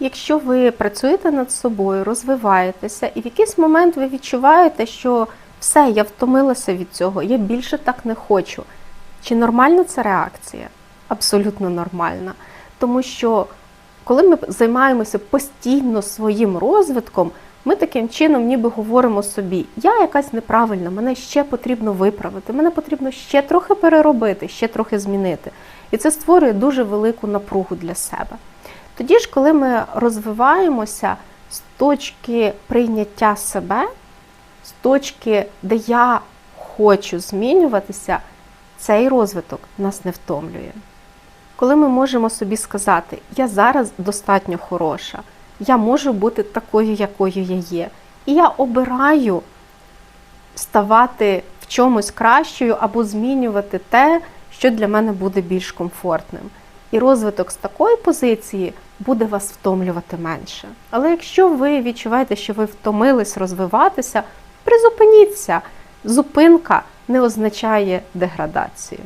Якщо ви працюєте над собою, розвиваєтеся, і в якийсь момент ви відчуваєте, що все, я втомилася від цього, я більше так не хочу. Чи нормальна ця реакція? Абсолютно нормальна. Тому що коли ми займаємося постійно своїм розвитком, ми таким чином ніби говоримо собі, я якась неправильна, мене ще потрібно виправити, мене потрібно ще трохи переробити, ще трохи змінити. І це створює дуже велику напругу для себе. Тоді ж, коли ми розвиваємося з точки прийняття себе, з точки, де я хочу змінюватися, цей розвиток нас не втомлює. Коли ми можемо собі сказати, я зараз достатньо хороша, я можу бути такою, якою я є, і я обираю ставати в чомусь кращою або змінювати те, що для мене буде більш комфортним. І розвиток з такої позиції буде вас втомлювати менше. Але якщо ви відчуваєте, що ви втомились розвиватися, призупиніться. Зупинка не означає деградацію.